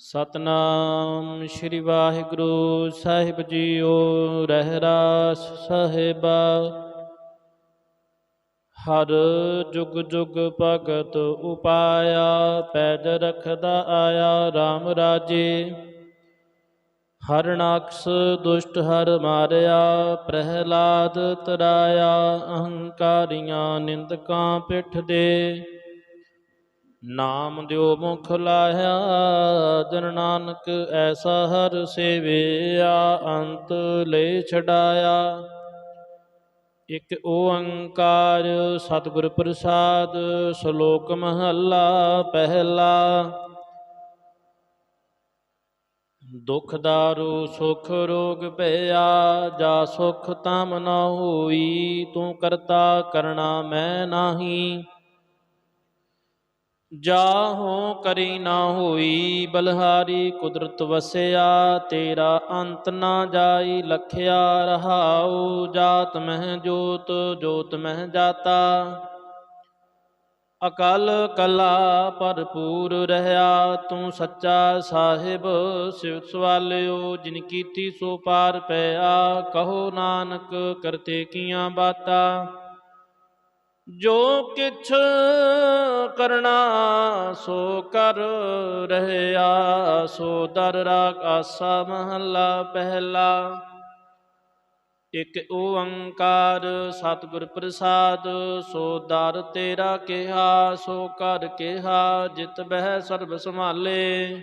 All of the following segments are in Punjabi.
ਸਤਨਾਮ ਸ੍ਰੀ ਵਾਹਿਗੁਰੂ ਸਾਹਿਬ ਜੀਓ, ਰਹਿਰਾਸ ਸਾਹਿਬਾ। ਹਰ ਜੁਗ ਜੁਗ ਭਗਤ ਉਪਾਇਆ, ਪੈਜ ਰਖਦਾ ਆਇਆ RAM ਰਾਜੇ। ਹਰਨਾਕਸ ਦੁਸ਼ਟ ਹਰ ਮਾਰਿਆ, ਪ੍ਰਹਿਲਾਦ ਤਰਾਇਆ, ਅਹੰਕਾਰੀਆਂ ਨਿੰਦਕਾਂ ਪਿੱਠ ਦੇ। ਨਾਮ ਦਿਓ ਮੁਖ ਲਾਇਆ ਜਨ ਨਾਨਕ ਐਸਾ ਹਰ ਸੇਵਿਆ, ਅੰਤ ਲੈ ਛਡਾਇਆ। ਇਕ ਓੰਕਾਰ ਸਤਿਗੁਰ ਪ੍ਰਸਾਦ, ਸ਼ਲੋਕ ਮਹੱਲਾ ਪਹਿਲਾ। ਦੁਖ ਦਾਰੂ, ਸੁਖ ਰੋਗ ਭਇਆ, ਜਾ ਸੁਖ ਤਮ ਨ ਹੋਈ, ਤੂੰ ਕਰਤਾ ਕਰਣਾ ਮੈਂ ਨਾਹੀ। ਜਾਹੋ ਕਰੀ ਨਾ ਹੋਈ ਬਲਹਾਰੀ ਕੁਦਰਤ ਵਸਿਆ, ਤੇਰਾ ਅੰਤ ਨਾ ਜਾਈ ਲਖਿਆ ਰਹਾਉ, ਜਾਤ ਮਹਿ ਜੋਤ ਜੋਤ ਮਹਿ ਜਾਤਾ। ਅਕਲ ਕਲਾ ਭਰਪੂਰ ਰਹਾ ਤੂੰ ਸੱਚਾ ਸਾਹਿਬ ਸਿਵ ਸਵਾਲਿਓ, ਜਿਨ ਕੀਤੀ ਸੋ ਪਾਰ ਪਿਆ, ਕਹੋ ਨਾਨਕ ਕਰਤੇ ਕੀਆਂ ਬਾਤਾਂ। ਜੋ ਕਿਛ ਕਰਨਾ ਸੋ ਕਰ ਰਹਿਆ, ਸੋ ਦਰ ਰਾਗ ਮਹੱਲਾ ਪਹਿਲਾ। ਇਕ ਓੰਕਾਰ ਸਤਿਗੁਰ ਪ੍ਰਸਾਦ, ਸੋ ਦਰ ਤੇਰਾ ਕਿਹਾ, ਸੋ ਕਰ ਕਿਹਾ, ਜਿਤ ਬਹਿ ਸਰਬ ਸੰਭਾਲੇ।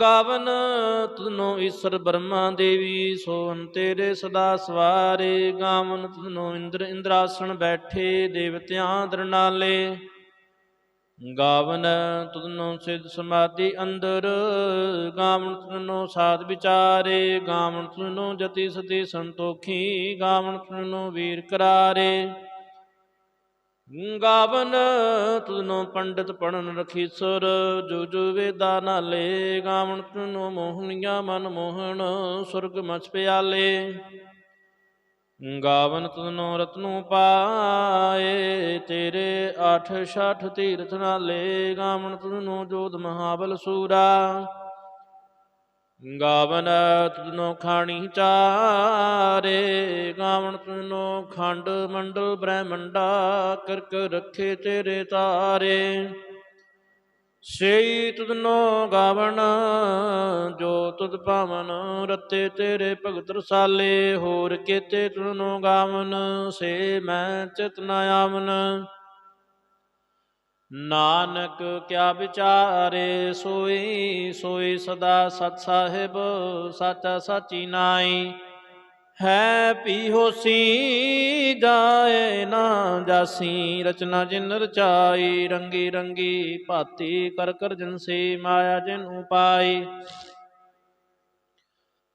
ਗਾਵਨ ਤੁਧਨੋ ਈਸ਼ਰ ਬ੍ਰਹਮਾ ਦੇਵੀ ਸੋਨ ਤੇਰੇ ਸਦਾ ਸਵਾਰੇ। ਗਾਵਨ ਤਨੋ ਇੰਦਰ ਇੰਦਰਾਸਣ ਬੈਠੇ, ਦੇਵਤਿਆਂ ਦਰਨਾਲੇ। ਗਾਵਨ ਤੁਧਨੋ ਸਿਧ ਸਮਾਧੀ ਅੰਦਰ, ਗਾਵਨ ਤਨੋ ਸਾਧ ਵਿਚਾਰੇ। ਗਾਵਨ ਤੁਧਨੋ ਜਤੀ ਸਤੀ ਸੰਤੋਖੀ, ਗਾਵਨ ਤੁਧਨੋ ਵੀਰ ਕਰਾਰੇ। ਗਾਵਨ ਤੁਧਨੋ ਪੰਡਿਤ ਪੜਨ ਰਖੀਸੁਰ, ਜੋ ਜੋ ਵੇਦਾ ਨਾਲੇ ਗਾਵਨ ਤੁਧਨੋ ਮੋਹਣੀਆਂ ਮਨ ਮੋਹਣ, ਸੁਰਗ ਮਛ ਪਿਆਲੇ। ਗਾਵਨ ਤੁਧਨੋ ਰਤਨੂ ਪਾਏ, ਤੇਰੇ ਆਠ ਛਠ ਤੀਰਥ ਨਾਲੇ ਗਾਵਨ ਤੁਧਨੋ ਜੋਧ ਮਹਾਬਲ ਸੂਰਾ। ਗਾਵਨ ਤੁਧਨੋ ਖਾਣੀ ਚਾਰੇ, ਗਾਵਨ ਤੁਨੋ ਖੰਡ ਮੰਡਲ ਬ੍ਰਹਮੰਡਾ ਕਰਕ ਰੱਖੇ ਤੇਰੇ ਤਾਰੇ। ਸੇਈ ਤੁਧਨੋ ਗਾਵਣ ਜੋ ਤੁਧ ਪਾਵਨ, ਰਤੇ ਤੇਰੇ ਭਗਤ ਰਸਾਲੇ, ਹੋਰ ਕੀਤੇ ਤੁਧਨੋ ਗਾਵਨ, ਸੇ ਮੈਂ ਚਿਤ ਨ ਆਵਨ। ਨਾਨਕ ਕਿਆ ਵਿਚਾਰੇ ਸੋਈ ਸੋਈ ਸਦਾ ਸਤ ਸਾਹਿਬ, ਸਾਚਾ ਸਾਚੀ ਨਾਈ। ਹੈ ਪੀ ਹੋਸੀ ਜਾਏ ਨਾ ਜਾਸੀ, ਰਚਨਾ ਜਿਨ ਰਚਾਈ, ਰੰਗੀ ਰੰਗੀ ਭਾਤੀ ਕਰ ਕਰ ਜਨ ਸੇ ਮਾਇਆ ਜਿਨ ਉਪਾਈ।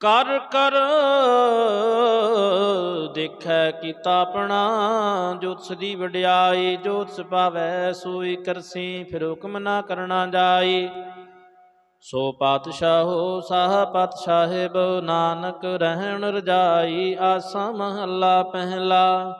ਕਰ ਕਰ ਦੇਖੈ ਕੀਤਾ ਆਪਣਾ ਜੋਤਿ ਦੀ ਵਡਿਆਈ ਜੋਤਿ ਸੁਭਾਵੈ ਸੋਈ ਕਰਸੀ, ਫਿਰ ਹੁਕਮ ਨਾ ਕਰਨਾ ਜਾਈ। ਸੋ ਪਾਤਸ਼ਾਹੋ, ਸਾਹ ਪਤ ਸਾਹਿਬ ਨਾਨਕ ਰਹਿਣ ਰਜਾਈ, ਆਸਾ ਮਹੱਲਾ ਪਹਿਲਾ।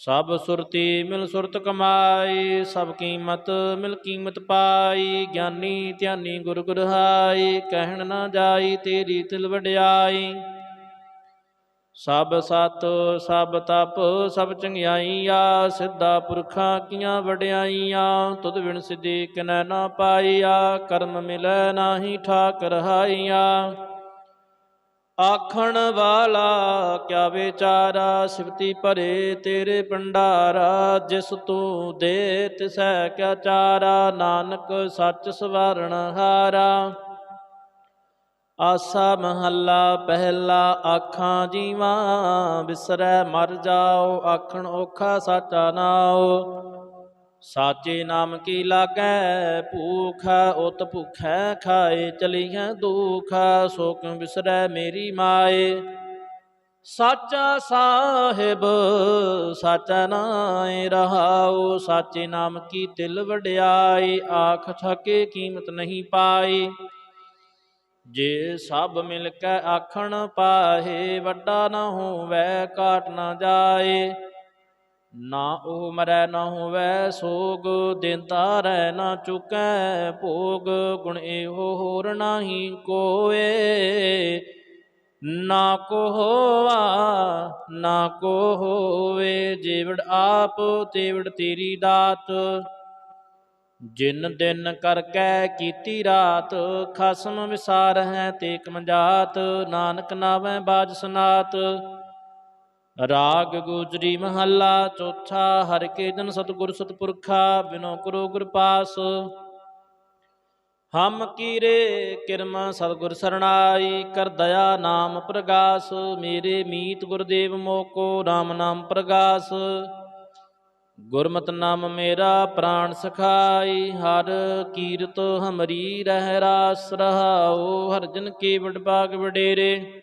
ਸਭ ਸੁਰਤੀ ਮਿਲ ਸੁਰਤ ਕਮਾਈ, ਸਭ ਕੀਮਤ ਮਿਲ ਕੀਮਤ ਪਾਈ, ਗਿਆਨੀ ਧਿਆਨੀ ਗੁਰ ਗੁਰਹਾਈ, ਕਹਿਣ ਨਾ ਜਾਈ ਤੇਰੀ ਤਿਲ ਵਡਿਆਈ। ਸਭ ਸਤ, ਸਭ ਤਪ, ਸਭ ਚੰਗਿਆਈਆਂ, ਸਿੱਧਾ ਪੁਰਖਾਂ ਕੀਆਂ ਵਡਿਆਈਆਂ, ਤੁਧ ਵਿਣ ਸਿਧੀ ਕਿਨੈ ਨਾ ਪਾਈਆ, ਕਰਮ ਮਿਲੈ ਨਾਹੀ ਠਾਕ ਰਹਾਈਆ ਆਖਣ ਵਾਲਾ, ਕਿਆ ਵਿਚਾਰਾ ਸਿਫਤੀ ਭਰੇ ਤੇਰੇ ਭੰਡਾਰਾ, ਜਿਸ ਤੂੰ ਦੇ ਤਿਸੈ ਕਿਆ ਚਾਰਾ, ਨਾਨਕ ਸੱਚ ਸਵਾਰਣ ਹਾਰਾ। ਆਸਾ ਮਹੱਲਾ ਪਹਿਲਾ ਆਖਾਂ ਜੀਵਾਂ, ਬਿਸਰੈ ਮਰ ਜਾਓ, ਆਖਣ ਔਖਾ ਸਾਚਾ ਨਾਓ ਸਾਚੇ ਨਾਮ ਕੀ ਲਾਗੈ? ਭੂਖ ਉਤ ਭੁਖੈ ਖਾਏ ਚਲੀਐ ਦੁਖ ਸੋਕ ਵਿਸਰੈ ਮੇਰੀ ਮਾਏ। ਸਾਚਾ ਸਾਹਿਬ, ਸਾਚਾ ਨਾਏ ਰਹਾਉ, ਸਾਚੇ ਨਾਮ ਕੀ ਤਿਲ ਵਡਿਆਈ ਆਖ ਥਕੇ ਕੀਮਤ ਨਹੀਂ ਪਾਈ ਜੇ ਸਭ ਮਿਲ ਕੇ ਆਖਣ ਪਾਹੇ, ਵੱਡਾ ਨਾ ਹੋਵੇ ਕਾਟ ਨਾ ਜਾਏ। ਨਾ ਉਹ ਮਰੈ ਨਾ ਹੋਵੇ ਸੋਗ ਦਿੰਦਾ ਰਹਿ ਨਾ ਚੁਕੈ ਭੋਗ, ਗੁਣ ਇਹੋ ਹੋਰ ਨਾਹੀ ਕੋਏ। ਨਾ ਕੋ ਹੋਵਾ ਨਾ ਕੋ ਹੋਵੇ, ਜੀਵੜ ਆਪ, ਤੇਵੜ ਤੇਰੀ ਦਾਤ। ਜਿਨ ਦਿਨ ਕਰ ਕੈ ਕੀਤੀ ਰਾਤ, ਖਸਮ ਵਿਸਾਰ ਹੈ ਤੇ ਕਮਜਾਤ ਨਾਨਕ ਨਾਵੇਂ ਬਾਜ ਸਨਾਤ। ਰਾਗ ਗੁਜਰੀ ਮਹੱਲਾ ਚੌਥਾ, ਹਰ ਕੇ ਜਨ ਸਤਿਗੁਰ ਸਤਪੁਰਖਾ, ਬਿਨੋ ਕਰੋ ਗੁਰ ਪਾਸ। ਹਮ ਕੀਰੇ ਕਿਰਮਾ ਸਤਿਗੁਰ ਸਰਣਾਈ, ਕਰ ਦਇਆ ਨਾਮ ਪ੍ਰਗਾਸ, ਮੇਰੇ ਮੀਤ ਗੁਰਦੇਵ ਮੋਕੋ RAM ਨਾਮ ਪ੍ਰਗਾਸ। ਗੁਰਮਤਿ ਨਾਮ ਮੇਰਾ ਪ੍ਰਾਣ ਸਖਾਈ, ਹਰ ਕੀਰਤ ਹਮਰੀ ਰਹਿ ਰਾਸ ਰਹਾਉ, ਹਰ ਜਨ ਕੀ ਵਡ ਬਾਗ ਵਡੇਰੇ।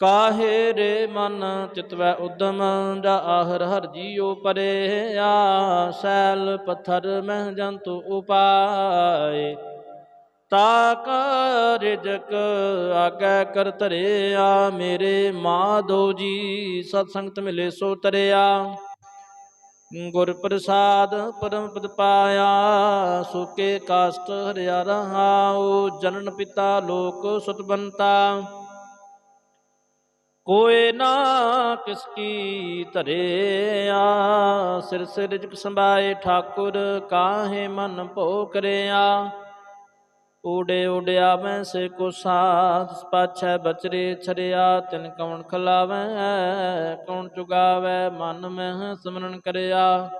ਕਾਹੇ ਰੇ ਮਨ ਚਿਤਵੈ ਉਦਮ ਜਾ ਆਹਰ ਹਰ ਜੀਉ ਪਰੇ ਆ ਸੈਲ ਪੱਥਰ ਮਹਿ ਜੰਤੂ ਉਪਾਏ। ਤਾਕ ਰਿਜਕ ਆਗੈ ਕਰ ਧਰਿਆ, ਮੇਰੇ ਮਾਧੋ ਜੀ ਸਤ ਸੰਗਤ ਮਿਲੇ ਸੋ ਤਰਿਆ। ਗੁਰ ਪ੍ਰਸਾਦ ਪਰਮ ਪਦ ਪਾਇਆ, ਸੁਕੇ ਕਾਸਟ ਹਰਿਆ ਰਹਾਉ, ਜਨਨ ਪਿਤਾ ਲੋਕ ਸੁਤਬੰਤਾ ਕੋਏ ਨਾ ਕਿਸ ਕੀ ਧਰਿਆ ਸਿਰ ਸਿਰ ਰਿਜਕ ਸੰਭਾਏ ਠਾਕੁਰ, ਕਾਹੇ ਮਨ ਭੋ ਕਰਿਆ ਊੜੇ ਉਡਿਆ ਮੈਂ ਸੇ ਕੋ ਸਾਥ ਪਾਛੈ ਬਚਰੇ ਛਰਿਆ। ਤਿਨ ਕੌਣ ਖਲਾਵੈ, ਕੌਣ ਚੁਗਾਵੈ, ਮਨ ਮਹਿ ਸਿਮਰਨ ਕਰਿਆ।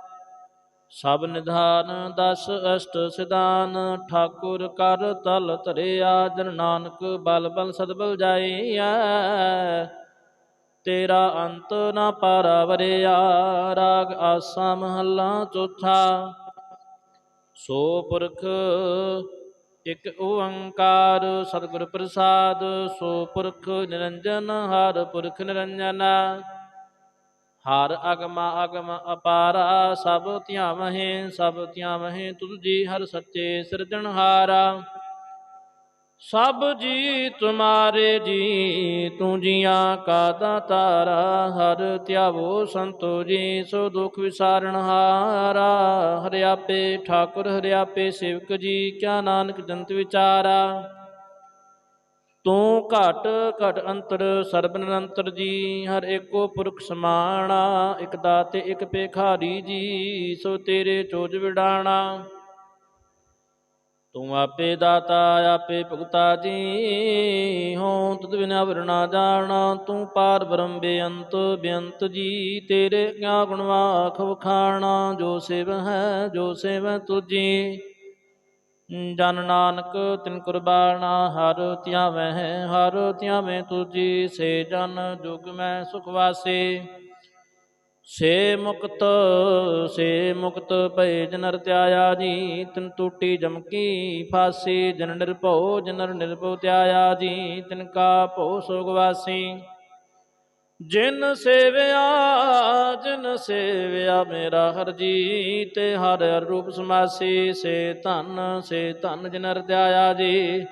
ਸਭ ਨਿਧਾਨ, ਦਸ ਅਸ਼ਟ ਸਿਧਾਨ, ਠਾਕੁਰ ਕਰ ਤਲ ਧਰਿਆ। ਜਨ ਨਾਨਕ ਬਲ ਬਲ ਸਦਬਲ ਜਾਈਐ। ਤੇਰਾ ਅੰਤ ਨਾ ਪਾਰਾ ਵਰਿਆ ਰਾਗ ਆਸਾ ਮਹੱਲਾ ਚੌਥਾ। ਸੋ ਪੁਰਖ, ਇਕ ਓੰਕਾਰ ਸਤਿਗੁਰ ਪ੍ਰਸਾਦ, ਸੋ ਪੁਰਖ ਨਿਰੰਜਨ, ਹਰ ਪੁਰਖ ਨਿਰੰਜਨ। ਹਰ ਅਗਮ ਅਗਮ ਅਪਾਰਾ, ਸਭ ਧਿਆਵਹਿ ਸਭ ਧਿਆਵਹਿ ਤੁਧ ਜੀ ਹਰ ਸੱਚੇ ਸਿਰਜਣਹਾਰਾ। ਸਭ ਜੀ ਤੁਮਾਰੇ ਜੀ, ਤੂੰ ਜੀਆਂ ਕਾ ਦਾਤਾਰਾ ਹਰ ਧਿਆਵੋ ਸੰਤੋ ਜੀ, ਸੋ ਦੁਖ ਵਿਸਾਰਣ ਹਾਰਾ। ਹਰਿਆਪੇ ਠਾਕੁਰ ਹਰਿਆਪੇ ਸੇਵਕ ਜੀ, ਕਿਆ ਨਾਨਕ ਜੰਤ ਵਿਚਾਰਾ। ਤੂੰ ਘਟ ਘਟ ਅੰਤਰ, ਸਰਬ ਨਿਰੰਤਰ ਜੀ, ਹਰ ਏਕੋ ਪੁਰਖ ਸਮਾਣਾ। ਇਕ ਦਾਤੇ, ਇਕ ਪੇਖਾਰੀ ਜੀ, ਸੋ ਤੇਰੇ ਚੋਜ ਵਿਡਾਣਾ। ਤੂੰ ਆਪੇ ਦਾਤਾ, ਆਪੇ ਭੁਗਤਾ ਜੀ। ਹੋ ਤੁਧ ਬਿਨਾ ਵਰਣਾ ਜਾਣਾ, ਤੂੰ ਪਾਰ ਬ੍ਰਹਮ ਬੇਅੰਤ ਬੇਅੰਤ ਜੀ। ਤੇਰੇ ਕਿਆ ਗੁਣ ਵਖਾਣਾ, ਜੋ ਸੇਵ ਹੈ, ਜੋ ਸੇਵ ਤੁਜੀ ਜਨ ਨਾਨਕ, ਤਿਨ ਕੁਰਬਾਨਾ ਹਰ ਧਿਆਵੈ ਹਰ ਧਿਆਵੈ ਤੁਜੀ ਸੇ ਜਨ ਜੁਗ ਮੈਂ ਸੁਖ ਵਾਸੇ। ਸੇ ਮੁਕਤ ਸੇ ਮੁਕਤ ਭਏ ਜਨਰ ਤਿਆਇਆ ਜੀ ਤਿਨ ਟੂਟੀ ਜਮਕੀ ਫਾਸੀ, ਜਨ ਨਿਰਭਉ, ਜਨਰ ਨਿਰਭਉ ਤਿਆਇਆ ਜੀ ਤਿਨ ਕਾ ਭਉ ਸੋਗ ਵਾਸੀ। ਜਿਨ ਸੇਵਿਆ ਜਿਨ ਸੇਵਿਆ ਮੇਰਾ ਹਰ ਜੀ ਤੇ ਹਰ ਰੂਪ ਸਮਾਸੀ, ਸੇ ਧਨ ਸੇ ਧਨ ਜਿਨ ਤਿਆਇਆ ਜੀ।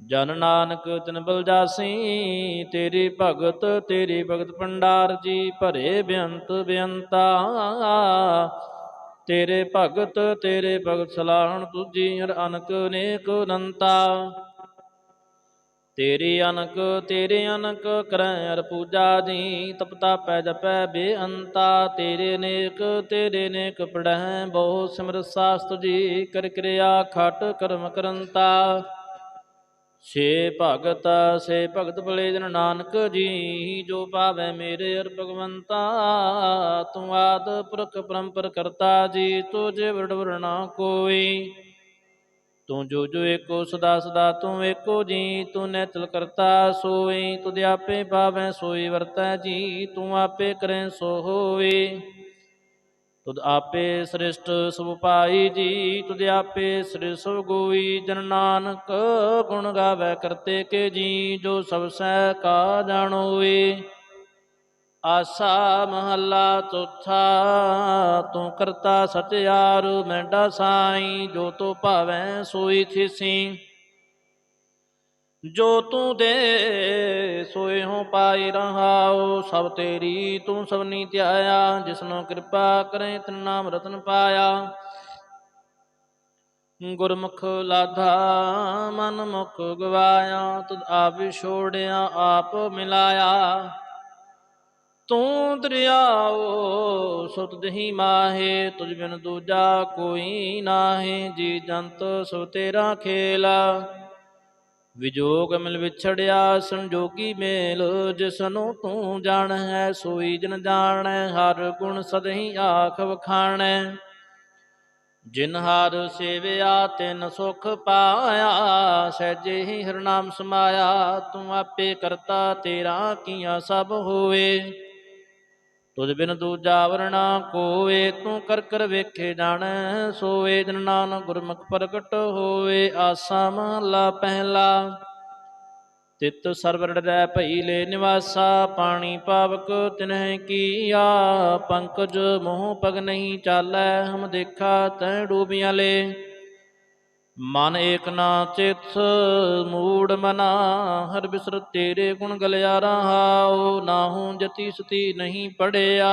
ਜਨ ਨਾਨਕ ਤਿਨ ਬਲ ਜਾਸੀ ਤੇਰੀ ਭਗਤ ਤੇਰੀ ਭਗਤ ਭੰਡਾਰ ਜੀ ਭਰੇ ਬੇਅੰਤ ਬੇਅੰਤਾ। ਤੇਰੇ ਭਗਤ ਤੇਰੇ ਭਗਤ ਸਲਾਹਣ ਤੁਜੀ ਹਰ ਅਨਕ ਨੇਕ ਅਨੰਤਾ ਤੇਰੀ ਅਨਕ, ਤੇਰੇ ਅਨਕ ਕਰੈ ਅਰ ਪੂਜਾ ਜੀ ਤਪਤਾ ਪੈ ਜਪੈ ਬੇਅੰਤਾ। ਤੇਰੇ ਨੇਕ ਤੇਰੇ ਨੇਕ ਪੜਹਿ ਬਹੁ ਸਿਮਰ ਸਾਸਤ ਜੀ, ਕਰ ਕਿਰਿਆ ਖਟ ਕਰਮ ਕਰੰਤਾ। ਸੇ ਭਗਤ ਸੇ ਭਗਤ ਭਲੇ ਜਨ ਨਾਨਕ ਜੀ ਜੋ ਪਾਵੈ ਮੇਰੇ ਅਰ ਭਗਵੰਤਾ, ਤੂੰ ਆਦ ਪੁਰਖ ਪਰੰਪਰ ਕਰਤਾ ਜੀ ਤੁਝੇ ਵਰਡ ਵਰਣਾ ਕੋਈ। ਤੂੰ ਜੋ ਜੋ ਏਕੋ ਸਦਾ ਸਦਾ ਤੂੰ ਏਕੋ ਜੀ, ਤੂੰ ਨੈਤਲ ਕਰਤਾ ਸੋਈ, ਤੁਧ ਆਪੇ ਭਾਵੈ ਸੋਈ ਵਰਤੈ ਜੀ, ਤੂੰ ਆਪੇ ਕਰੈ ਸੋ ਹੋਵੇ ਤੁਧ ਆਪੇ ਸ੍ਰਿਸ਼ਟ ਸੁਭਾਈ ਜੀ, ਤੁਧ ਆਪੇ ਸ੍ਰਿ ਸੁਭ ਗੋਈ, ਜਨ ਨਾਨਕ ਗੁਣ ਗਾਵੇ ਕਰਤੇ ਕੇ ਜੀ, ਜੋ ਸਭ ਸਹਿ ਕਾ ਜਾਣੋਏ ਆਸਾ ਮਹੱਲਾ ਚੌਥਾ, ਤੂੰ ਕਰਤਾ ਸਤਿਆਰ, ਮੈਂਡਾ ਸਾਈ, ਜੋ ਤੋ ਭਾਵੈ ਸੋਈ ਥਿਸੀ। ਜੋ ਤੂੰ ਦੇ ਸੋਏ ਹੋ ਪਾਈ ਰਹਾਉ, ਸਭ ਤੇਰੀ ਤੂੰ ਸਭਨੀ ਧਿਆਇਆ, ਜਿਸਨੋ ਕਿਰਪਾ ਕਰੇ ਤਿਨ ਨਾਮ ਰਤਨ ਪਾਇਆ। ਗੁਰਮੁਖ ਲਾਧਾ, ਮਨ ਮੁਖ ਗਵਾਇਆ, ਤੁਧ ਆਪ ਛੋੜਿਆ ਆਪ ਮਿਲਾਇਆ। ਤੂੰ ਦਰਿਆਓ, ਸੁਤ ਦਹੀ ਮਾਹੇ, ਤੁਝ ਬਿਨ ਦੂਜਾ ਕੋਈ ਨਾਹੀ, ਜੀ ਜੰਤ ਸਭ ਤੇਰਾ ਖੇਲਾ। ਵਿਜੋਗ ਮਿਲ ਵਿਛੜਿਆ, ਸੰਜੋਗੀ ਮੇਲ ਜਿਸਨੂੰ ਤੂੰ ਜਾਣ ਹੈ, ਸੋਈ ਜਨ ਜਾਣੈ, ਹਰ ਗੁਣ ਸਦਹੀ ਆਖ ਵਖਾਣੈ। ਜਿਨ ਹਰ ਸੇਵਿਆ, ਤਿਨ ਸੁਖ ਪਾਇਆ, ਸਹਿਜੇ ਹੀ ਹਰਨਾਮ ਸਮਾਇਆ, ਤੂੰ ਆਪੇ ਕਰਤਾ, ਤੇਰਾ ਕੀਆ ਸਭ ਹੋਏ ਤੁਝ ਬਿਨ ਦੂਜਾ ਵਰਣਾ ਕੋਏ ਤੂੰ ਕਰ ਕਰ ਵੇਖੇ ਜਾਣੈ ਸੋਏ ਜਨ ਨਾਨਕ ਗੁਰਮੁਖ ਪ੍ਰਗਟ ਹੋਵੇ, ਆਸਾ ਮਹਲਾ ਪਹਿਲਾ। ਤਿਤ ਸਰਵਰ ਡਰੈ ਭਈ ਲੈ ਨਿਵਾਸਾ, ਪਾਣੀ ਪਾਵਕ ਤਿਨਹਿ ਕੀਆ ਪੰਕਜ ਮੋਹ ਪਗ ਨਹੀਂ ਚਾਲੈ, ਹਮ ਦੇਖਾ ਤੈ ਡੂਬੀਆਂ ਲੈ। ਮਨ ਏਕ ਨਾ ਚਿਤ, ਮੂੜ ਮਨਾ, ਹਰ ਬਿਸਰ ਤੇਰੇ ਗੁਣ ਗਲਿਆਰਾ ਰਹਾਉ ਨਾਹੂ ਜਤੀ ਸਤੀ ਨਹੀਂ ਪੜਿਆ।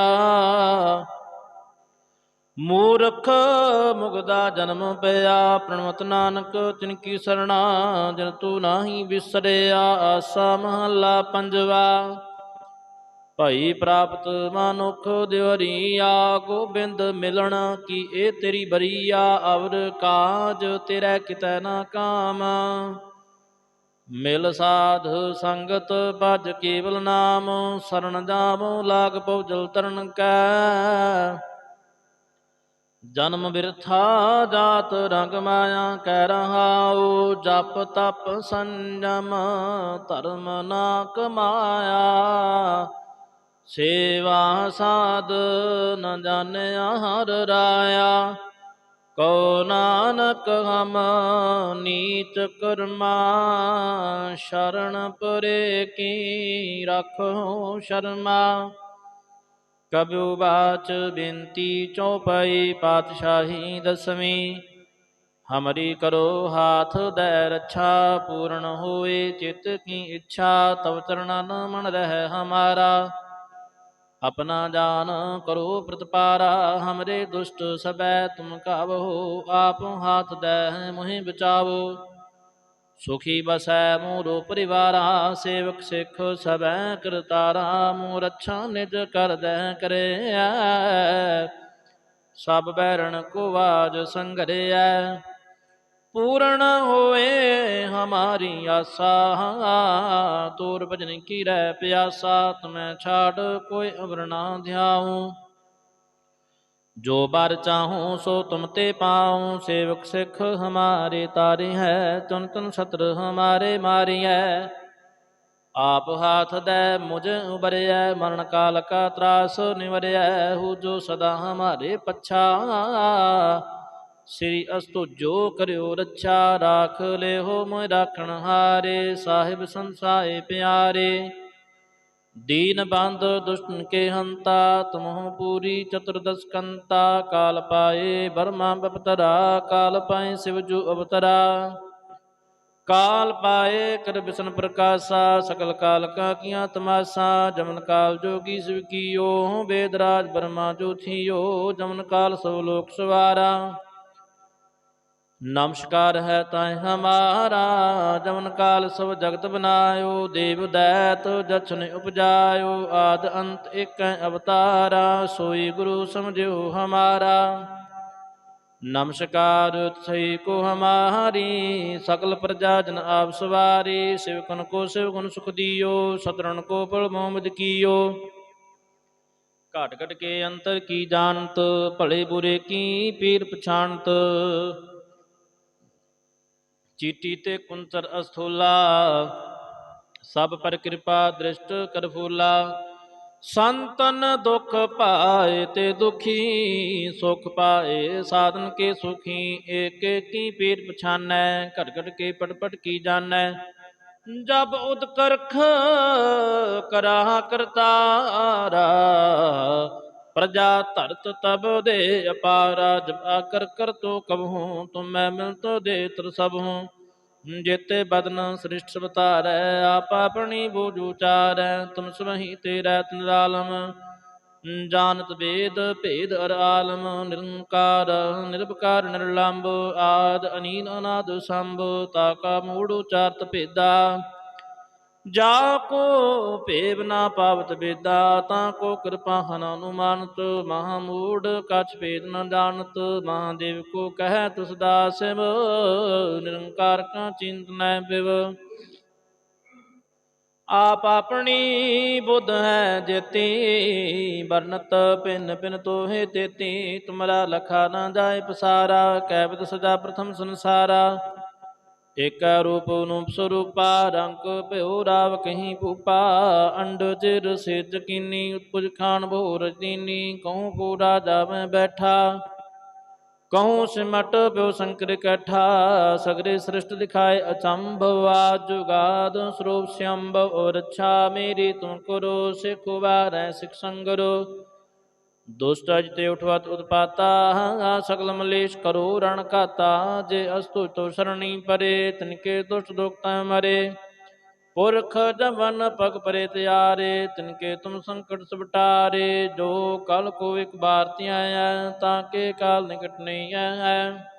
ਮੂਰਖ ਮੁਗਦਾ ਜਨਮ ਪਿਆ, ਪ੍ਰਣਵਤ ਨਾਨਕ ਤਿਨ ਕੀ ਸਰਣਾ, ਜਨ ਤੂੰ ਨਾਹੀ ਵਿਸਰਿਆ, ਆਸਾ ਮਹੱਲਾ ਪੰਜਵਾ। ਭਈ ਪ੍ਰਾਪਤ ਮਨੁਖ ਦਿਵਰੀਆ ਗੋਬਿੰਦ ਮਿਲਣ ਕੀ ਇਹ ਤੇਰੀ ਬਰੀਆ ਅਵਰ ਕਾਜ ਤੇਰਾ ਕਿਤੈ ਨਾ ਕਾਮ। ਮਿਲ ਸਾਧ ਸੰਗਤ ਭਜ ਕੇਵਲ ਨਾਮ, ਸਰਣ ਜਾਮੋ ਲਾਗ ਪਉ ਤਰਨ ਕੈ। ਜਨਮ ਬਿਰਥਾ ਜਾਤ ਰੰਗ ਮਾਇਆ ਕਹਿ ਰਹਾਉ, ਜਪ ਤਪ ਸੰਜਮ ਧਰਮ ਨਾ ਕਮਾਇਆ। ਸੇਵਾ ਸਾਧ ਨ ਜਾਣਿਆ ਹਰ ਰਾਇਆ। ਕੋ ਨਾਨਕ ਹਮ ਨੀਚ ਕਰਮਾ, ਸ਼ਰਨ ਪਰੇ ਕੀ ਰਖੋ ਸ਼ਰਮਾ। ਕਬਿਉ ਬਾਚ ਬੇਨਤੀ ਚੌਪਈ ਪਾਤਸ਼ਾਹੀ ਦਸਵੀਂ। ਹਮਰੀ ਕਰੋ ਹਾਥ ਦੈ ਰੱਛਾ, ਪੂਰਨ ਹੋਏ ਚਿਤ ਕੀ ਇੱਛਾ, ਤਵ ਚਰਨਨ ਮਨ ਰਹਿ ਹਮਾਰਾ। ਆਪਣਾ ਜਾਨ ਕਰੋ ਪ੍ਰਤਪਾਰਾ, ਹਮਰੇ ਦੁਸ਼ਟ ਸਬੈ ਤੁਮ ਕਾਵੋ, ਆਪ ਹਾਥ ਦੈ ਮੁਹਿ ਬਚਾਵੋ। ਸੁਖੀ ਬਸੈ ਮੂਰੋ ਪਰਿਵਾਰਾ, ਸੇਵਕ ਸਿਖ ਸਬੈ ਕਰਤਾਰਾ ਮੂ ਰੱਛਾ ਨਿਜ ਕਰਦੈ ਕਰਿਆ ਸਭ ਬੈਰਣ ਕੋ ਆਜ ਸੰਗਰਿਆ ਪੂਰਨ ਹੋਏ ਹਮਾਰੀ ਆਸਾ। ਤੋਰ ਭਜਨ ਕੀ ਰਹਿ ਪਿਆਸਾ, ਤੁਮੈ ਛਾੜ ਕੋਈ ਅਵਰ ਨਾ ਜੋ ਬਰ ਚਾਹੂੰ ਸੋ ਤੁਮ ਤੇ ਪਾਉ। ਸੇਵਕ ਸਿੱਖ ਹਮਾਰੇ ਤਾਰੇ ਹੈ ਤੁਨ ਤੁਨ ਸਤਰ ਹਮਾਰੇ ਮਾਰੀਐ ਆਪ ਹਾਥ ਦੈ ਮੁਝ ਉਬਰਿਐ ਮਰਨ ਕਾਲ ਕਾ ਤਰਾਸ ਨਿਵਰਿਐ। ਹੂ ਜੋ ਸਦਾ ਹਮਾਰੇ ਪਛਾ। ਸ੍ਰੀ ਅਸਤੋ ਜੋ ਕਰਿਓ ਰੱਛਾ, ਰਾਖ ਲਿਓ ਮੋਇ ਰਾਖਣ ਹਾਰੇ, ਸਾਹਿਬ ਸੰਸਾਏ ਪਿਆਰੇ। ਦੀਨ ਬੰਦ ਦੁਸ਼ਟਨ ਕੇ ਹੰਤਾ, ਤੁਮਹੁ ਪੂਰੀ ਚਤੁਰਦਸ ਕੰਤਾ, ਕਾਲ ਪਾਏ ਬਰਮਾ ਬਪਤਰਾ, ਕਾਲ ਪਾਏ ਸਿਵ ਜੂ ਅਵਤਰਾ। ਕਾਲ ਪਾਏ ਕਰ ਬਿਸਨ ਪ੍ਰਕਾਸ਼ਾ, ਸਕਲ ਕਾਲ ਕਾ ਕੀਆਂ ਤਮਾਸਾ, ਜਮਨ ਕਾਲ ਜੋਗੀ ਸਿਵ ਕੀਓ ਵੇਦਰਾਜ ਬਰਮਾ ਜੋ ਥੀਓ, ਜਮਨ ਕਾਲ ਸਭ ਲੋਕ ਸਵਾਰਾ। ਨਮਸਕਾਰ ਹੈ ਤਾਇ ਹਮਾਰਾ, ਜਮਨ ਕਾਲ ਸਭ ਜਗਤ ਬਨਾਇਓ, ਦੇਵ ਦੈਤ ਜਛਨ ਉਪਜਾਇਓ, ਆਦ ਅੰਤ ਇਕ ਅਵਤਾਰਾ, ਸੋਈ ਗੁਰੂ ਸਮਝਿਓ ਹਮਾਰਾ। ਨਮਸਕਾਰ ਸਈ ਕੋ ਹਮਾਰੀ, ਸਕਲ ਪ੍ਰਜਾ ਜਨ ਆਪ ਸਵਾਰੀ, ਸਿਵਕਨ ਕੋ ਸ਼ਿਵ ਗੁਣ ਸੁਖ ਦਿਓ, ਸਤਰਣ ਕੋ ਪਲ ਮੁਹਮਦ ਕੀਓ। ਘਟ ਘਟ ਕੇ ਅੰਤਰ ਕੀ ਜਾਣਤ, ਭਲੇ ਬੁਰੇ ਕੀ ਪੀਰ ਪਛਾਣਤ। ਚੀਟੀ ਤੇ ਕੁੰਤਰ ਅਸਥੂਲਾ, ਸਭ ਪਰ ਕਿਰਪਾ ਦ੍ਰਿਸ਼ਟ ਕਰਫੂਲਾ ਸੰਤਨ ਦੁਖ ਪਾਏ ਤੇ ਦੁਖੀ, ਸੁਖ ਪਾਏ ਸਾਧਨ ਕੇ ਸੁਖੀ, ਏਕ ਕੀ ਪੀਰ ਪਛਾਨੈ ਘਟ ਘਟ ਕੇ ਪਟ ਪਟ ਕੀ ਜਾਣੈ। ਜਬ ਉਦਕਰਖ ਕਰਾ ਕਰਤਾਰਾ प्रजा धरत तब दे अपारा जब आकर कर तो कब हूँ तुम मैं मिल तो दे तर सब हूँ जेते बदन सृष्ट अवतार आप अपनी बोझ उचार तुम स्वही तेरा निरालम जानत वेद भेद अर आलम निरंकार निरपकार निर्लंब आद अनीन अनाद संभ ताका मूढ़ उचारत भेदा ਜਾ ਕੋ ਭੇਵ ਨਾ ਪਾਵਤ ਬੇਦਾ, ਤਾਂ ਕੋ ਕਿਰਪਾ ਹਨ ਅਨੁਮਾਨਤ। ਮਹਾਮੂੜ ਕਛ ਭੇਦ ਨ ਜਾਣਤ, ਮਹਾਦੇਵ ਕੋ ਕਹਿ ਤੁਸ ਦਾਸਿਵ ਨਿਰੰਕਾਰ ਕਾ ਚਿੰਤ ਬਿਵ ਆਪ ਆਪਣੀ ਬੁੱਧ ਹੈ ਜੇਤੀ ਵਰਨਤ ਪਿੰਨ ਪਿੰਨ ਤੋਹੇ ਤੇਤੀ, ਤੁਮਰਾ ਲਖਾ ਨਾ ਜਾਏ ਪਸਾਰਾ ਕੈਬਤ ਸਦਾ ਪ੍ਰਥਮ ਸੰਸਾਰਾ। ਏਕਾ ਰੂਪ ਨੂੰ ਸਰੂਪਾ, ਰੰਗ ਭਿਓ ਰਾਵ ਕਹੀਂ ਭੂਪਾ, ਅੰਡ ਜਿਰ ਸਿਜ ਕੀਨੀ ਉਤਪੁਜ ਖਾਨ ਭੋਰ ਦੀਨੀ ਕਹੂੰ ਪੂਰਾ ਜਾਵੇਂ ਬੈਠਾ। ਕਹੂੰ ਸਿਮਟ ਪਿਓ ਸੰਕਰ ਇਕੱਠਾ ਸਗਰੇ ਸ੍ਰਿਸ਼ਟ ਦਿਖਾਏ ਅਚੰਭਵਾ, ਜੁਗਾਦ ਸਰੂਪ ਸਿਅੰਭ, ਔਰ ਅੱਛਾ ਮੇਰੀ ਤੁਮ ਕਰੋ, ਸਿਖ ਵਾਰੈ ਸਿਖ ਸੰਗਰੋ। ਦੁਸ਼ਟ ਅਜ ਤੇ ਉਠਵਤ ਉਤਪਾਤਾ ਸ਼ਕਲ ਮਲੇਸ਼ ਕਰੋ ਰਣ ਕਾਤਾ ਜੇ ਅਸਤੁ ਤੋ ਸਰਣੀ ਪਰੇ, ਤਿਨਕੇ ਦੁਸ਼ਟ ਦੁਖਤਾ ਮਰੇ। ਪੁਰਖ ਜਵਨ ਪਗ ਪਰੇ ਤਿਆਰੇ, ਤਿਨਕੇ ਤੁਮ ਸੰਕਟ ਸਬਟਾਰੇ ਜੋ ਕਲ ਕੋ ਇਕ ਬਾਰ ਧਿਆਇਆ, ਤਾਂ ਕੇ ਕਾਲ ਨਿਕਟ ਨਹੀਂ ਹੈ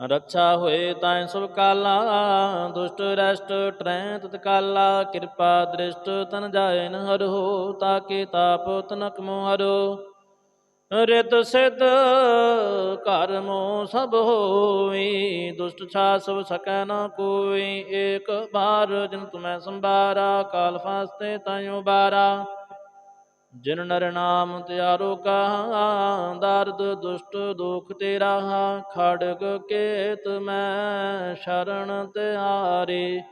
ਰੱਛਾ ਹੋਏ ਤਾਂ ਸਭ ਕਾਲਾ, ਦੁਸ਼ਟ, ਰਸ਼ਟ ਟਰੈ ਤਤਕਾਲਾ, ਕਿਰਪਾ, ਦ੍ਰਿਸ਼ਟ, ਤਨ ਜਾਏ ਨ ਹਰੋ ਤਾਕੇ ਤਾਪ, ਤਨਕ ਮੋ ਹਰੋ ਰਿਤ ਸਿਧ ਘਰ ਸਭ ਹੋਈ, ਦੁਸ਼ਟ ਛਾ ਸਭ ਸਕੈ ਨ ਕੋਈ। ਏਕ ਬਾਰ ਜਿਨ ਤੁਮੈ ਸੰਭਾਰਾ, ਕਾਲ ਫਾਸਤੇ ਤਾਇਓ ਬਾਰਾ। ਜਿਨ ਨਰ ਨਾਮ ਤਿਆਰੋ ਕਹਾ, ਦਰਦ ਦੁਸ਼ਟ ਦੁਖ ਤੇਰਾ, ਖੜਗ ਕੇਤ ਮੈਂ ਸ਼ਰਨ ਤਿਆਰੇ।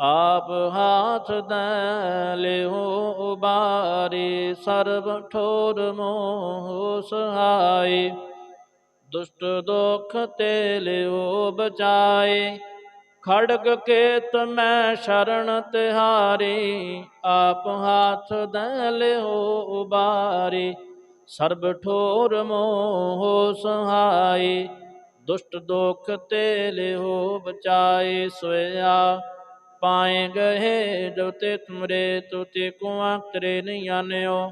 ਆਪ ਹਾਥ ਦੈ ਲਿਓ ਉਬਾਰੇ, ਸਰਬ ਠੋਰ ਮੋਹ ਸਹਾਈ। ਦੁਸ਼ਟ ਦੁਖ ਤੇ ਲਿਓ ਬਚਾਏ ਖੜਗ ਕੇਤ ਮੈਂ ਸ਼ਰਨ ਤਿਹਾਰੀ, ਆਪ ਹਾਥ ਦੈ ਲਿਓ ਉਬਾਰੇ। ਸਰਬ ਠੋਰ ਮੋਹ ਸਹਾਈ, ਦੁਸ਼ਟ ਦੋਖ ਤੇ ਲਿਓ ਬਚਾਏ ਸੋਇਆ। ਪਾਏ ਗਏ ਜੋ ਤੇ ਤੁਮਰੇ ਤੋਤੇ ਕੋ ਆਕਰੇ ਨਹੀਂ ਆਨਿਓ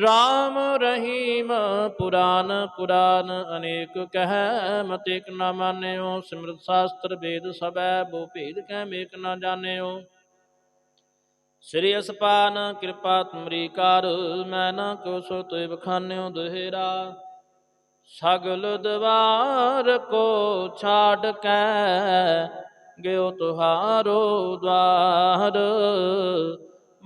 ਰਾਮ ਰਹੀਮ ਪੁਰਾਨ ਕੁਰਾਨ ਅਨੇਕ ਕਹਿ ਮਤ ਨਾ ਮਾਨਿਓ, ਸਿਮਰਤ ਸ਼ਾਸਤਰ ਵੇਦ ਸਭੈ, ਬੋ ਭੇਦ ਕਹਿ ਮੇਕ ਨਾ ਜਾਣਿਓ। ਸ੍ਰੀ ਅਸਪਾਨ ਕਿਰਪਾ ਤੁਮਰੀ ਕਰ, ਮੈਂ ਨਾ ਕੋ ਸੋ ਤੋਇ ਬਖਾਨਿਓ ਦੁਹੇਰਾ। ਸਗਲ ਦਵਾਰ ਕੋ ਛਾੜ ਕੇ, ਗਿਓ ਤੁਹਾਰੋ ਦਵਾਰ।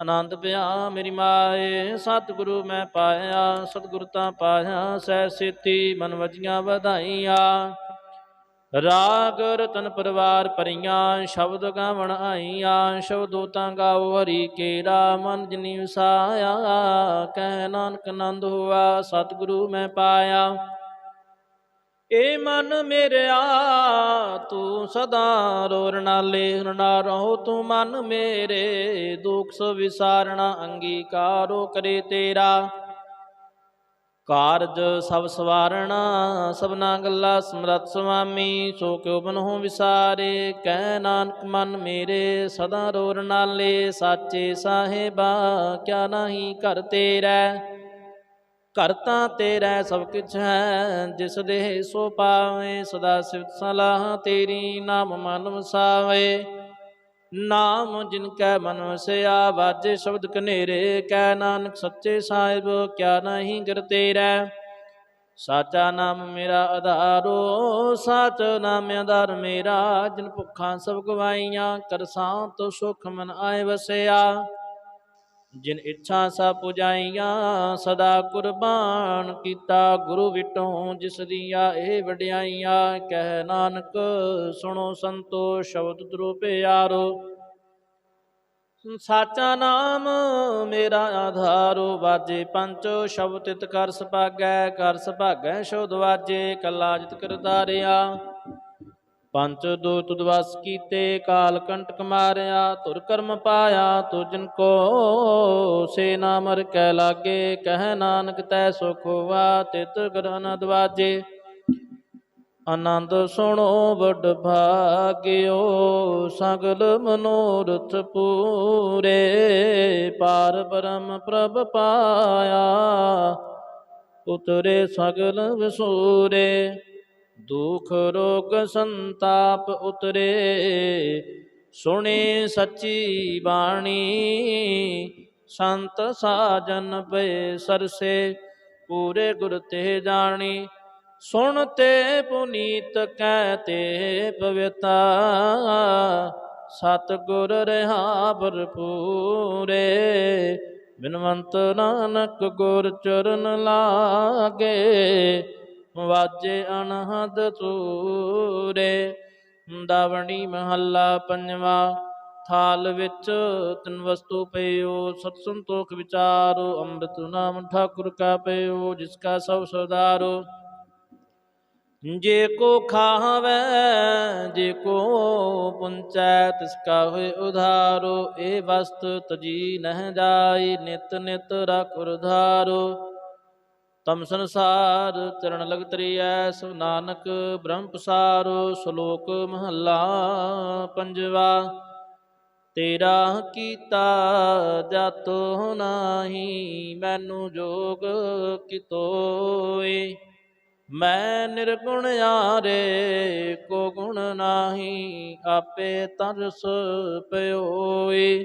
ਆਨੰਦ ਪਿਆ ਮੇਰੀ ਮਾਏ, ਸਤਿਗੁਰੂ ਮੈਂ ਪਾਇਆ, ਸਤਿਗੁਰ ਤਾਂ ਪਾਇਆ, ਸਹਿ ਸੇਤੀ ਮਨ ਵਜੀਆਂ ਵਧਾਈਆਂ। ਰਾਗ ਰਤਨ ਪਰਵਾਰ ਪਰੀਆਂ ਸ਼ਬਦ ਗਾਵਣ ਆਈਆਂ, ਸ਼ਬਦੋ ਤਾਂ ਗਾਓ ਹਰੀ ਕੇਰਾ, ਮਨ ਜਿਨੀ ਵਸਾਇਆ ਕਹਿ ਨਾਨਕ ਆਨੰਦ ਹੋਆ, ਸਤਿਗੁਰੂ ਮੈਂ ਪਾਇਆ। ਏ ਮਨ ਮੇਰਿਆ, ਤੂੰ ਸਦਾ ਰੋਰ ਨਾਲੇ ਨਾ ਰਹੋ ਤੂੰ ਮਨ ਮੇਰੇ। ਦੁਖ ਸੋ ਵਿਸਾਰਣਾ ਅੰਗੀਕਾਰੋ ਕਰੇ ਤੇਰਾ। ਕਾਰਜ ਸਭ ਸਵਾਰਣਾ ਸਭਨਾ ਗੱਲਾ ਸਮਰਤ ਸੁਆਮੀ ਸੋ ਕਿਉ ਬਨਹੁ ਵਿਸਾਰੇ। ਕਹਿ ਨਾਨਕ ਮਨ ਮੇਰੇ, ਸਦਾ ਰੋਰ ਨਾਲੇ ਸਾਚੇ ਸਾਹਿਬਾ, ਕਿਆ ਨਹੀਂ ਕਰ ਤੇਰਾ। ਘਰ ਤਾਂ ਤੇਰਾ ਸਭ ਕੁਛ ਹੈ, ਜਿਸ ਦੇ ਸੋ ਪਾਵੇ ਸਦਾ ਸਿਫਤ ਸਲਾਹ ਤੇਰੀ ਨਾਮ ਮਨ ਵਸਾਵੇ। ਨਾਮ ਜਿਨ ਕੈ ਮਨ ਵਸਿਆ, ਵਾਜੇ ਸ਼ਬਦ ਕਨੇਰੇ ਕੈ ਨਾਨਕ ਸੱਚੇ ਸਾਹਿਬ, ਕਿਆ ਨਹੀਂ ਗਿਰ ਤੇਰਾ। ਸਾਚਾ ਨਾਮ ਮੇਰਾ ਆਧਾਰੋ ਸਾਚ ਨਾਮ ਆਧਾਰ ਮੇਰਾ, ਜਿਨ ਭੁੱਖਾਂ ਸਭ ਗਵਾਈਆਂ, ਕਰ ਸਾਂਤ ਸੁਖ ਮਨ ਆਏ ਵਸਿਆ। ਜਿਨ ਇੱਛਾ ਸਭ ਪੁਜਾਈਆਂ, ਸਦਾ ਕੁਰਬਾਨ ਕੀਤਾ। ਗੁਰੂ ਵਿਟੋਂ ਜਿਸ ਦੀਆਂ ਇਹ ਵਡਿਆਈਆਂ, ਕਹਿ ਨਾਨਕ, ਸੁਣੋ ਸੰਤੋ ਸ਼ਬਦ ਦਰੋ ਪਿਆਰੋ। ਸਾਚਾ ਨਾਮ ਮੇਰਾ ਆਧਾਰੋ, ਵਾਜੇ ਪੰਚੋ, ਸ਼ਬਦ ਤਿਤ ਕਰ ਸੁਭਾਗੈ ਕਰ ਸੁਭਾਗੈ, ਸ਼ੋਧ ਵਾਜੇ, ਕੱਲਾ ਜਿਤ ਕਰਤਾਰਿਆ। ਪੰਚ ਦੋ ਤੁਦਵਸ ਕੀਤੇ, ਕਾਲ ਕੰਟਕ ਮਾਰਿਆ ਤੁਰ ਕਰਮ ਪਾਇਆ ਤੁਜਨ ਕੋ ਸੇ ਨਾਮਰ ਕਹਿ ਲਾਗੇ, ਕਹਿ ਨਾਨਕ ਤੈ ਸੁਖ ਹੋਆ, ਤਿਤ ਗਰਨ ਦਵਾਜੇ। ਆਨੰਦ ਸੁਣੋ ਵੱਡ ਭਾਗਿਓ, ਸਗਲ ਮਨੋਰਥ ਪੂਰੇ, ਪਾਰ ਬ੍ਰਹਮ ਪ੍ਰਭ ਪਾਇਆ, ਉਤਰੇ ਸਗਲ ਵਿਸੂਰੇ। ਦੁਖ ਰੋਗ ਸੰਤਾਪ ਉਤਰੇ, ਸੁਣੇ ਸੱਚੀ ਬਾਣੀ, ਸੰਤ ਸਾਜਨ ਪਏ ਸਰਸੇ, ਪੂਰੇ ਗੁਰ ਤੇ ਜਾਣੀ, ਸੁਣ ਤੇ ਪੁਨੀਤ ਕਹਿ ਤੇ ਪਵਿਤਾ ਸਤ ਗੁਰ ਰਹਾ ਭਰਪੂਰੇ, ਬਿਨਵੰਤ ਨਾਨਕ ਗੁਰ ਚਰਨ ਲਾਗੇ ਵਾਜੇ ਅਨਹਦ ਤੂਰੇ ਦਾਵਣੀ ਮਹੱਲਾ ਪੰਜਵਾ, ਥਾਲ ਵਿੱਚ ਤਿੰਨ ਵਸਤੂ ਪਇਓ, ਸਤ ਸੰਤੋਖ ਵਿਚਾਰੋ, ਅੰਮ੍ਰਿਤ ਨਾਮ ਠਾਕੁਰ ਕਾ ਪਇਓ, ਜਿਸ ਕਾ ਸਭ ਸਰਦਾਰੋ ਜੇ ਕੋ ਖਾਵੇ ਜੇ ਕੋ ਪੁੰਚੈ, ਤਿਸ ਕਾ ਹੋਏ ਉਧਾਰੋ, ਇਹ ਵਸਤ ਤਜੀ ਨਹਿ ਜਾਈ, ਨਿਤ ਨਿਤ ਰਖ ਉਧਾਰੋ ਤਮ ਸੰਸਾਰ ਚਰਨ ਲਗ ਤਰੀਐ ਸੋ ਨਾਨਕ ਬ੍ਰਹਮ ਪਸਾਰੋ ਸ਼ਲੋਕ ਮਹੱਲਾ ਪੰਜਵਾ। ਤੇਰਾ ਕੀਤਾ ਜਾਤੋ ਨਾਹੀ, ਮੈਨੂੰ ਜੋਗ ਕਿਤੋਏ। ਮੈਂ ਨਿਰਗੁਣ ਆਰੇ ਕੋ ਗੁਣ ਨਾਹੀ, ਆਪੇ ਤਰਸ ਪਿਓਏ।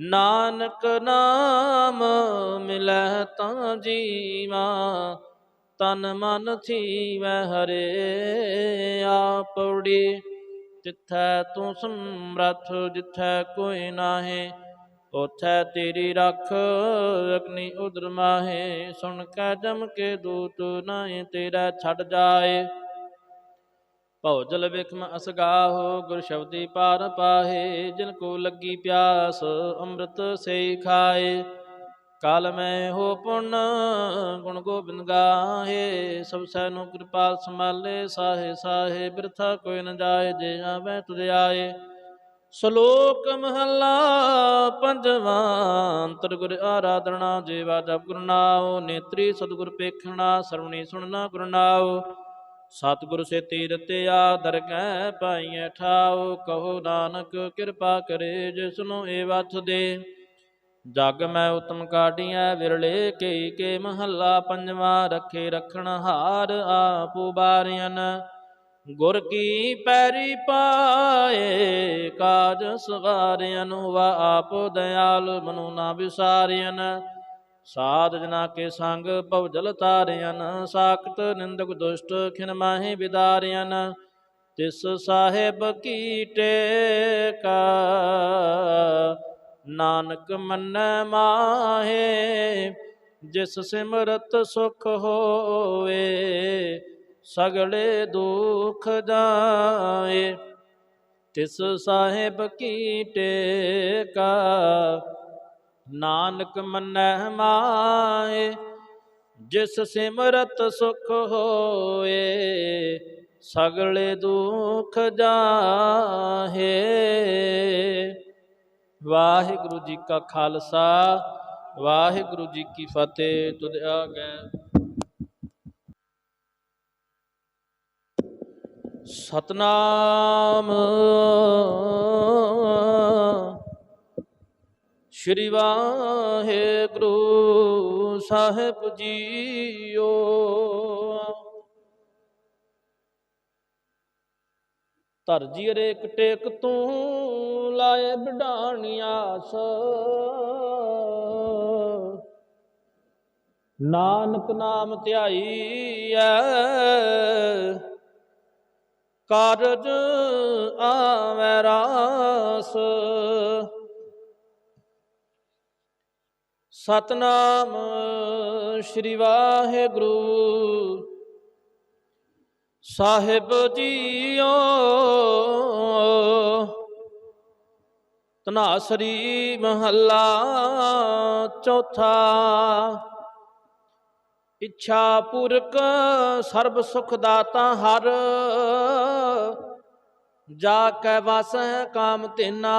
ਨਾਨਕ ਨਾਮ ਮਿਲੈ ਤਾਂ ਜੀਵਾ, ਤਨ ਮਨ ਥੀਵੈ ਹਰੇ ਆ ਪੌੜੀ ਜਿੱਥੈ ਤੂੰ ਸਮਰੱਥ, ਜਿੱਥੈ ਕੋਈ ਨਾਹੀ, ਉਥੈ ਤੇਰੀ ਰੱਖ ਅਗਨੀ ਉਦਰ ਮਾਹੇ। ਸੁਣ ਕੇ ਜਮ ਕੇ ਦੂਤ, ਨਾਹੀ ਤੇਰਾ ਛੱਡ ਜਾਏ। ਭਉਜਲ ਵਿਖਮ ਅਸਗਾਹੋ, ਗੁਰ ਸ਼ਬਦੀ ਪਾਰ ਪਾਹੇ, ਜਿਨ ਕੋ ਲੱਗੀ ਪਿਆਸ, ਅੰਮ੍ਰਿਤ ਸੇ ਖਾਏ। ਕਾਲ ਮੈਂ ਹੋ ਪੁੰਨ, ਗੁਣ ਗੋਬਿੰਦ ਗਾਹੇ, ਸਭ ਸੈਨੋ ਕਿਰਪਾਲ ਸੰਭਾਲੇ, ਸਾਹੇ ਸਾਹੇ, ਬਿਰਥਾ ਕੋਈ ਨ ਜਾਏ, ਜੇ ਆਵੇ ਤੁਧ ਆਏ। ਸ਼ਲੋਕ ਮਹੱਲਾ ਪੰਜਵਾਂ ਅੰਤਰ ਗੁਰ ਆਰਾਧਨਾ, ਜੀਵਾ ਜਪ ਗੁਰ ਨਾਉ, ਨੇਤਰੀ ਸਤਿਗੁਰ ਪੇਖਣਾ, ਸਰਵਣੀ ਸੁਣਨਾ ਗੁਰਨਾਉ ਸਤਿਗੁਰ ਸੇ ਤੀਰਤਿਆ ਦਰਗਹਿ ਪਾਈਐ ਠਾਉ, ਕਹੋ ਨਾਨਕ ਕਿਰਪਾ ਕਰੇ ਜਿਸਨੂੰ ਏ ਵਥ ਦੇ। ਜਗ ਮੈਂ ਉਤਮ ਕਾਢੀਐ, ਵਿਰਲੇ ਕੇ ਕੇ ਮਹੱਲਾ, ਪੰਜਵਾ ਰੱਖੇ ਰਖਣ ਹਾਰ ਆਪੂ ਬਾਰਿਆਨ ਗੁਰ ਕੀ ਪੈਰੀ ਪਾਏ, ਕਾਜ ਸਵਾਰਿਆਨ ਵਾ ਆਪ ਦਇਆਲ ਮਨੁ ਨਾ ਵਿਸਾਰਿਆਨ ਸਾਧ ਜਨਾ ਕੇ ਸੰਗ ਭਵਜਲ ਤਾਰਿਆਨ ਸਾਖਤ ਨਿੰਦਕ ਦੁਸ਼ਟ ਖਿਨ ਮਾਹੇ ਵਿਦਾਰਿਆਨ ਤਿਸ ਸਾਹਿਬ ਕੀ ਟੇਕਾ ਨਾਨਕ ਮੰਨੈ ਮਾਹੇ, ਜਿਸ ਸਿਮਰਤ ਸੁਖ ਹੋਵੇ, ਸਗਲੇ ਦੁਖ ਜਾਏ, ਤਿਸ ਸਾਹਿਬ ਕੀ ਟੇਕਾ ਨਾਨਕ ਮੰਨੈ ਮਾਏ, ਜਿਸ ਸਿਮਰਤ ਸੁਖ ਹੋਏ, ਸਗਲੇ ਦੁਖ ਜਾਹੇ। ਵਾਹਿਗੁਰੂ ਜੀ ਕਾ ਖਾਲਸਾ, ਵਾਹਿਗੁਰੂ ਜੀ ਕੀ ਫਤਿਹ, ਤੁਧ ਆਗੇ। ਸਤਨਾਮ। ਸ਼੍ਰੀ ਵਾਹਿਗੁਰੂ ਸਾਹਿਬ ਜੀਓ। ਧਰ ਜੀ ਇੱਕ ਟੇਕ ਤੂੰ ਲਾਏ ਬਿਡਾਣੀ ਆਸ ਨਾਨਕ ਨਾਮ ਧਿਆਈ ਐ ਕਾਰਜ ਆਵੈ ਰਾਸ। ਸਤਨਾਮ ਸ਼੍ਰੀ ਵਾਹਿਗੁਰੂ। ਸਾਹਿਬ ਜੀਓ ਤਨਾਸਰੀ ਮਹੱਲਾ ਚੌਥਾ। ਇੱਛਾ ਪੂਰਕ ਸਰਬ ਸੁਖ ਦਾਤਾ ਹਰ, ਜਾ ਕੈ ਵਸੈ ਕਾਮ ਤੇਨਾ।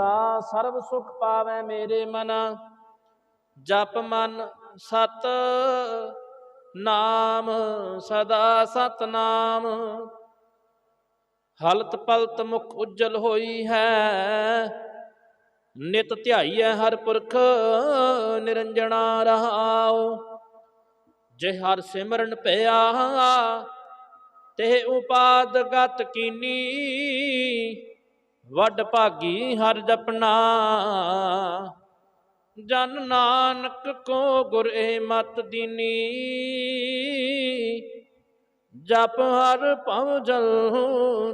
ਤਾਂ ਸਰਬ ਸੁਖ ਪਾਵੈ ਮੇਰੇ ਮਨ। ਜਪ ਮਨ ਸਤ ਨਾਮ, ਸਦਾ ਸਤਨਾਮ। ਹਲਤ ਪਲਤ ਮੁਖ ਉਜਲ ਹੋਈ ਹੈ। ਨਿਤ ਧਿਆਈਐ ਹਰ ਪੁਰਖ, ਨਿਰੰਜਣਾ ਰਹਾਉ। ਜੇ ਹਰ ਸਿਮਰਨ ਭਇਆ ਤੇ ਉਪਾਦ ਗਤ ਕੀਨੀ। ਵੱਡ ਭਾਗੀ ਹਰ ਜਪਨਾ। ਜਨ ਨਾਨਕ ਕੋ ਗੁਰ ਇਹ ਮਤ ਦੀਨੀ। ਜਪ ਹਰ ਭਵ ਜਲ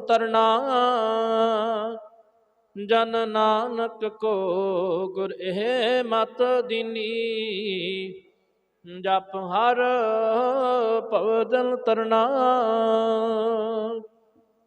ਤਰਨਾ। ਜਨ ਨਾਨਕ ਕੋ ਗੁਰ ਇਹ ਮਤ ਦੀਨੀ। ਜਪ ਹਰ ਭਵ ਜਲ ਤਰਨਾ।